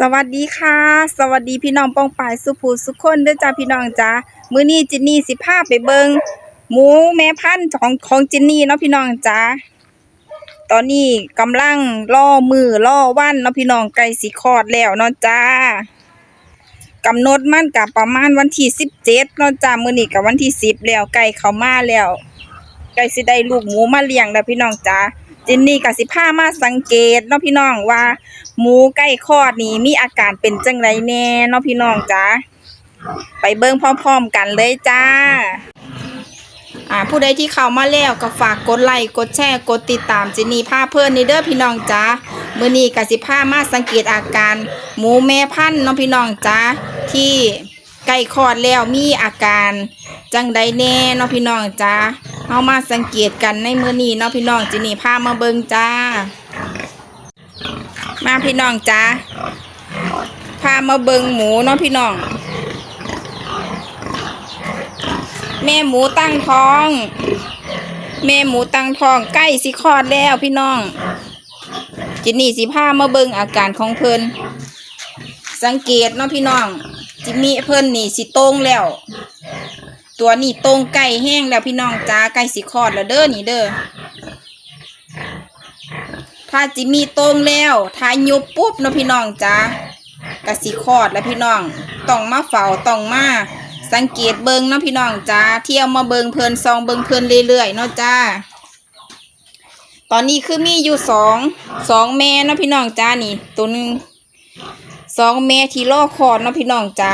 สวัสดีค่ะ สวัสดีพี่น้องปองปายสุภูสุขคนด้อจ้าพี่น้องจ้ามื้อนี้จินนี่สิพาไปเบิงหมูแม่พันธุ์ของของจินนี่เนาะพี่น้องจ้าตอนนี้กำลังล่อมือล่อวันเนาะพี่น้องใกล้สิคอดแล้วเนาะจ้ากำหนดมันกับประมาณวันที่สิบเจ็ดเนาะจ้ามื้อนี้กับวันที่สิบแล้วใกล้เขามาแล้วใกล้สิได้ลูกหมูมาเลี้ยงแล้วพี่น้องจ้า จินนี่กับสิพามาสังเกตเนาะพี่น้องว่า หมูใกล้คลอดนี่มีอาการเป็นจังไรแน่เนาะพี่น้องจ้าไปเบิ่งพร้อมๆกันเลยจ้าอ่าผู้ใดที่เข้ามาแล้วก็ฝากกดไลค์กดแชร์กดติดตามจินีพาเพื่อนนี่เด้อพี่น้องจ้ามื้อนี้ก็สิพามาสังเกตอาการหมูแม่พันธุ์เนาะพี่น้องจ้าที่ใกล้คลอดแล้วมีอาการจังใดแน่เนาะพี่น้องจ้า เฮามาสังเกตกันในมือนี้เนาะพี่น้องจินีพามาเบิงจ้า มาพี่น้องจ้าพามาเบิงหมูเนาะพี่น้อง แม่หมูตั้งท้อง แม่หมูตั้งท้องใกล้สิคลอดแล้วพี่น้องจินนี่สิพามาเบิงอาการของเพิ่นสังเกตเนาะพี่น้องจิมมี่เพิ่นนี่สิโตรงแล้ว ตัวนี่ตรงใกล้แห้งแล้วพี่น้องจ้าใกล้สิคอดแล้วเด้อนี่เด้อถ้าจิมีตรงแล้วถ้ายุบปุ๊บเนาะพี่น้องจ้ากะสิคอดแล้วพี่น้องต้องมาเฝ้าต้องมาสังเกตเบิงเนาะพี่น้องจ้าเที่ยวมาเบิงเพลินซองเบิงเพลินเรื่อยๆเนาะจ้าตอนนี้คือมีอยู่สองสองแม่เนาะพี่น้องจ้านี่ตัวหนึงสองแม่ที่ล่อคอดเนาะพี่น้องจ้า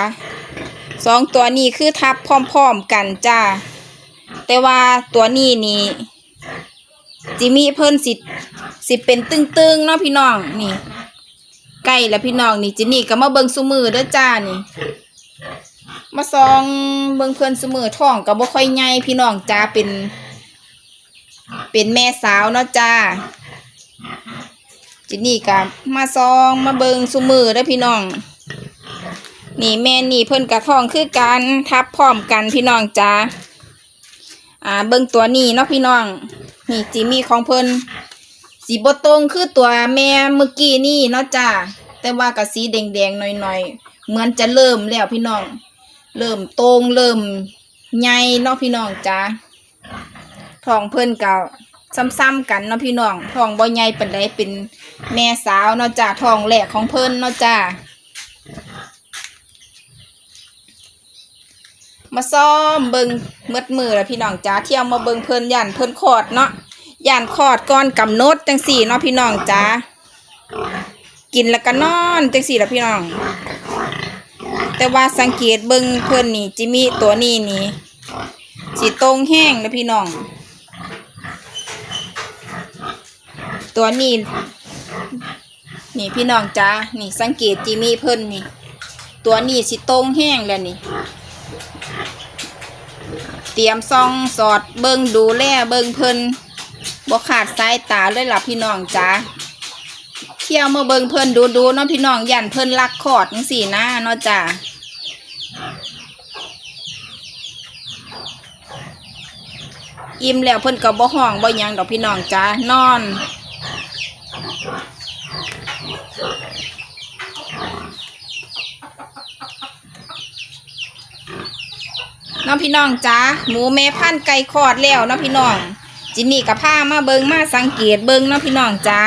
สองตัวนี้คือทับพร้อมๆกันจ้า แต่ว่าตัวนี้นี่จิมีเพิ่นสิสิเป็นตึงๆเนาะพี่น้องนี่ใกล้แล้วพี่น้องนี่จินี่ก็มาเบิงซุมือเด้อจ้านี่ มาซองเบิงเพิ่นซุมือท้องก็บ่ค่อยใหญ่พี่น้องจ้าเป็น เป็นแม่สาวเนาะจ้าจินี่ก็มาซองมาเบิงซุมือเด้อพี่น้อง นี่แม่นี่เพิ่นกระท้องคือกันทับพร้อมกันพี่น้องจ้าอ่าเบิ่งตัวนี้เนาะพี่น้อง นี่จิมี่ของเพิ่นสีบตรงคือตัวแม่เมื่อกี้นี่เนาะจ้าแต่ว่ากับสีแดงๆหน่อยๆเหมือนจะเริ่มแล้วพี่น้อง เริ่มตรงเริ่มใหญ่เนาะพี่น้องจ้าทองเพิ่นกับซ้ำๆกันเนาะพี่น้องทองบ่ใหญ่ปานใดเป็นแม่สาวเนาะจ้าทองแรกของเพิ่นเนาะจ้า มาซ้อมเบิงมืดมือแล้วพี่น้องจ้าเที่ยวมาเบิงเพิ่นยันเพิ่นคอดเนาะยันคอดก่อนกำหนดจังสี่เนาะพี่น้องจ้ากินแล้วก็นอนจังสี่แล้วพี่น้อง แต่ว่าสังเกตเบิงเพิ่นนี่จิมีตัวนี้นี่สีตรงแห้งนะพี่น้อง ตัวนี้นี่พี่น้องจ้านี่สังเกตจิมีเพิ่นนี่ ตัวนี้สิตรงแห้งแล้วนี่ เตรียมซองสอดเบิงดูแลเบิงเพิ่นบ่ขาดสายตาเลยล่ะพี่น้องจ้าเที่ยวมาเบิงเพิ่นดูดูๆเนาะพี่น้องยันเพิ่นลักคอดจังสี่นะเนาะจ้าอิ่มแล้วเพิ่นก็บ่ห้องบ่ยังดอกพี่น้องจ้านอน น้องพี่น้องจ้าหมูแม่พันธุ์ไก่คอดแล้วน้องพี่น้อง จินนี่กับผ้ามาเบิงมาสังเกตเบิงน้องพี่น้องจ้า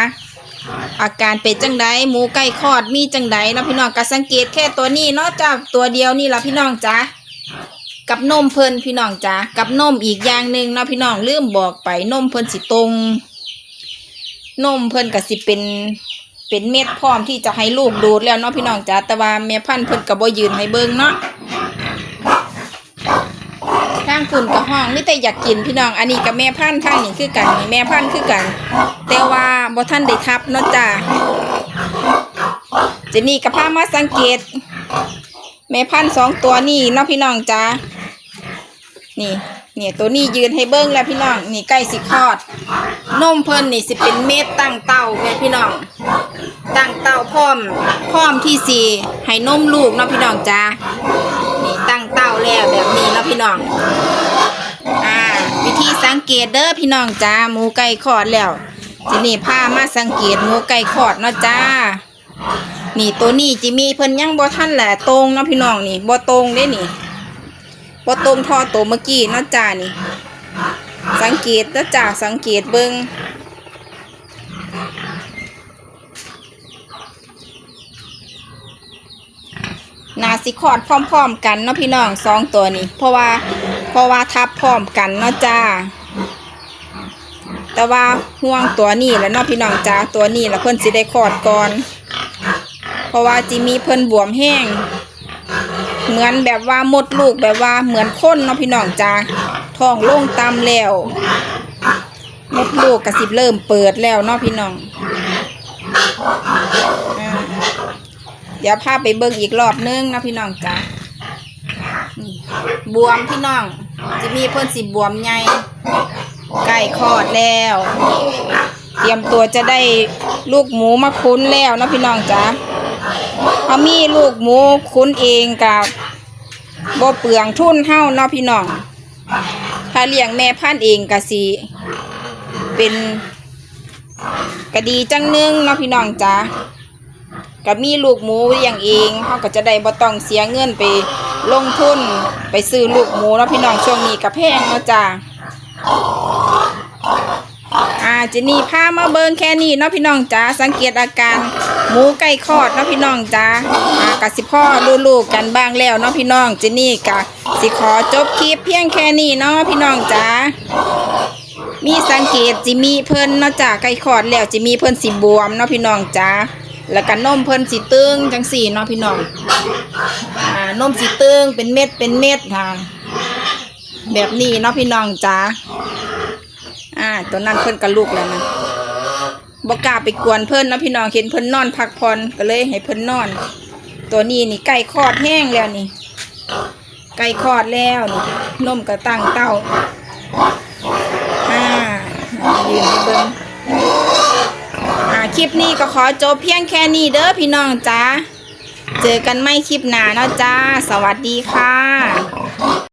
อาการเป็นจังไดหมูไก่คอดมีจังไดน้องพี่น้องก็สังเกตแค่ตัวนี้เนาะจ้าตัวเดียวนี่ละพี่น้องจ้ากับนมเพิ่นพี่น้องจ้ากับนมอีกอย่างหนึ่งเนาะพี่น้องลืมบอกไปนมเพิ่นสิตรงนมเพิ่นก็สิเป็นเป็นเม็ดพร้อมที่จะให้ลูกดูดแล้วเนาะพี่น้องจ้าแต่ว่าแม่พันธุ์เพิ่นก็บ่ยืนให้เบิ่งเนาะางคุณกับห้องนี่แต่อยากกินพี่น้อง อันนี้กับแม่พันธุ์ทางนี้คือกันนี่แม่พันธุ์คือกัน แต่ว่าบ่ท่านได้ทับเนาะจ้าเจนี่กับพามาสังเกต แม่พันธุ์สองตัวนี่เนาะพี่น้องจ้านี่เนี่ยตัวนี้ยืนให้เบิ้งแล้วพี่น้องนี่ใกล้สิคลอดนมเพิ่นนี่สิเป็นเม็ดตั้งเต้าแม่พี่น้องตั้งเต้าพร้อมพร้อมที่สี่ให้นมลูกเนาะพี่น้องจ้า นี้เนาะพี่น้อง อ่า วิธีสังเกตเด้อพี่น้องจ้าหมูไก่ขอดแล้วทีนี้พามาสังเกตหมูไก่ขอดเนาะจ้า นี่ตัวนี้จิมีเพิ่นยังบ่ท่านแหละตรงเนาะพี่น้องนี่บ่ตรงได้นี่บ่ตรงทอตัวเมื่อกี้เนาะจ้านี่ สังเกตเด้อจ้าสังเกตเบิ้ง สิคลอดพร้อมๆกันเนาะพี่น้องสองตัวนี้ เพราะว่าเพราะว่าทับพร้อมกันเนาะจ้า แต่ว่าห่วงตัวนี้แล้วเนาะพี่น้องจ้าตัวนี้แล้วเพิ่นสิได้คลอดก่อน เพราะว่าจิมีเพิ่นบวมแห้งเหมือนแบบว่ามดลูกแบบว่าเหมือนคนเนาะพี่น้องจ้าท้องโล่งตามแล้วมดลูกกระสิบเริ่มเปิดแล้วเนาะพี่น้องอ่า เดี๋ยวพาไปเบิ่งอีกรอบนึงนะพี่น้องจ้านี่บวมพี่น้องจะมีเพิ่นสิบวมใหญ่ใกล้คลอดแล้ว เตรียมตัวจะได้ลูกหมูมาคุ้นแล้วนะพี่น้องจ้าเขามีลูกหมูคุ้นเองกับบ่เปลืองทุนเฮ้าเนาะพี่น้อง ถ้าเลี้ยงแม่พันเองก็สิเป็นกะดีจังนึงเนาะพี่น้องจ้า ก็มีลูกหมูเลี้ยงเองเขาก็จะได้บ่ต้องเสียเงินไปลงทุนไปซื้อลูกหมูเนาะพี่น้องช่วงนี้ก็แพงเนาะจ้าอาเจนี่พามาเบิงแค่นี้เนาะพี่น้องจ้าสังเกตอาการหมูใกล้คอดเนาะพี่น้องจ้าอากะสิพ่อลูกๆกันบ้างแล้วเนาะพี่น้องเจนี่กะสิขอจบคลิปเพียงแค่นี้เนาะพี่น้องจ้ามีสังเกตจิมีเพิ่นเนาะจ้าใกล้คอดแล้วจิมีเพิ่นสิบวมเนาะพี่น้องจ้า แล้วก็นมเพิ่นสิตึงจังสี่เนาะพี่น้องอ่านมสิตึงเป็นเม็ดเป็นเม็ดค่ะ แบบนี้เนาะพี่น้องจ้าอ่าตัวนั้นเพิ่นก็ลูกแล้วนะบ่กล้าไปกวนเพิ่นเนาะพี่น้องเห็นเพิ่นนอนพักผ่อนก็เลยให้เพิ่นนอน ตัวนี้นี่ใกล้คอดแห้งแล้วนี่ใกล้คอดแล้วนี่นมก็ตั้งเต้าอ่ายืนเบิ้งอ่ ลิปนี้ก็ขอจบเพียงแค่นี้เด้อพี่น้องจ้าเจอกันไม่คลิปหน้าเนาะจ้า สวัสดีค่ะ